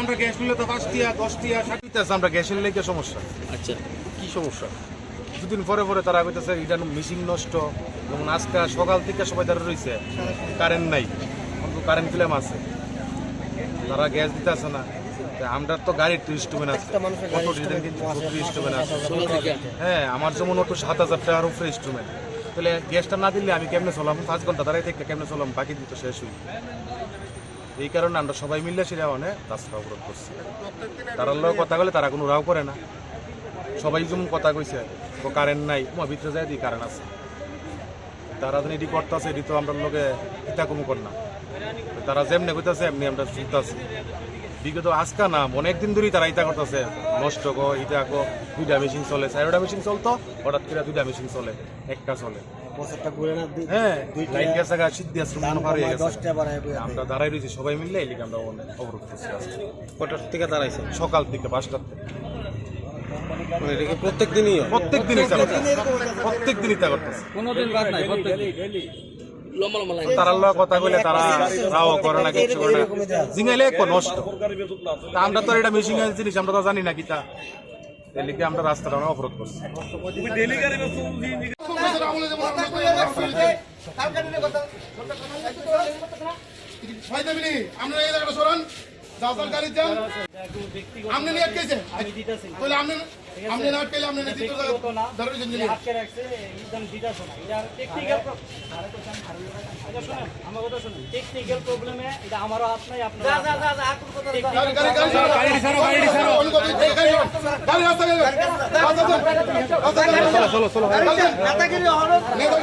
আমরা গ্যাস নিলে তো পাঁচ টিয়া দশ আছে আমরা গ্যাসের লেগে সমস্যা। আচ্ছা কি সমস্যা? দুদিন পরে পরে তারা কইতেছে এটা মেশিন নষ্ট। এবং আজকে সকাল থেকে সবাই তারা রয়েছে কারেন্ট নাই কারেন্ট ফিল্ম আছে। তারা গ্যাস দিতে আসে না। আমরা তো গাড়ির টুরিস্টমেন্ট আছে অটো ডিজেল কিন্তু টুরিস্টমেন্ট আছে হ্যাঁ আমার যেমন অটো সাত হাজার টাকার উপরে ইনস্ট্রুমেন্ট তাহলে গ্যাসটা না দিলে আমি কেমনে চলাম? পাঁচ ঘণ্টা দাঁড়াই থেকে কেমনে চলাম? বাকি দিন তো শেষ হই এই কারণে আমরা সবাই মিললে সেটা মানে রাস্তা অবরোধ করছি। তারার লোক কথা বলে তারা কোনো রাও করে না। সবাই যেমন কথা কইছে তো কারেন্ট নাই তোমার ভিতরে যায় দিই কারেন্ট আছে। তারা যেন এটি করতেছে এটি তো আমরা লোকে ইটা কম কর না। তারা যেমনি কইতাছে এমনি আমরা শুনতেছি বিগত আজকা না অনেকদিন ধরেই তারা ইটা করতেছে। নষ্ট গো ইটা গো দুইটা মেশিন চলে। চারটা মেশিন চলতো হঠাৎ করে দুইটা মেশিন চলে একটা চলে। হ্যাঁ গেছে গা সিদ্ধি আসলে মনে পারে বইয়া আমরা দাঁড়াই রয়েছি সবাই মিললে এই আমরা অনেক অবরোধ করছি কটার থেকে দাঁড়াইছে সকাল থেকে পাঁচটার থেকে। মানে প্রত্যেক দিনই প্রত্যেক দিন ইচ্ছা করতেছে। প্রত্যেক দিন ইচ্ছা করতেছে। কোনোদিন বাদ নাই প্রত্যেক লাইন তারা কথা বলে তারা রাও করে না কিছু করে না। এক নষ্ট। আমরা তো এটা মেশিন জিনিস আমরা তো জানি না কি তা লিগে আমরা রাস্তাটা অবরোধ করছি। আমরা এই জায়গাটা সরান যাওয়ার গাড়ি যান। আপনি নিয়ে আটকেছে তাহলে আপনি আপনি না পেলে আপনি নেতৃত্ব দারুল জিনিস আজকে রাখছে ইদান দিটা শোনা এটা টেকনিক্যাল আমার কথা শুনুন টেকনিক্যাল প্রবলেমে এটা আমারও হাত নাই আপনার যা যা যা গাড়ি গাড়ি গাড়ি সরান গাড়ি সরান গাড়ি সরান অন্য গাড়ি গাড়ি গাড়ি রাস্তা গাড়ি রাস্তা চলো চলো চলো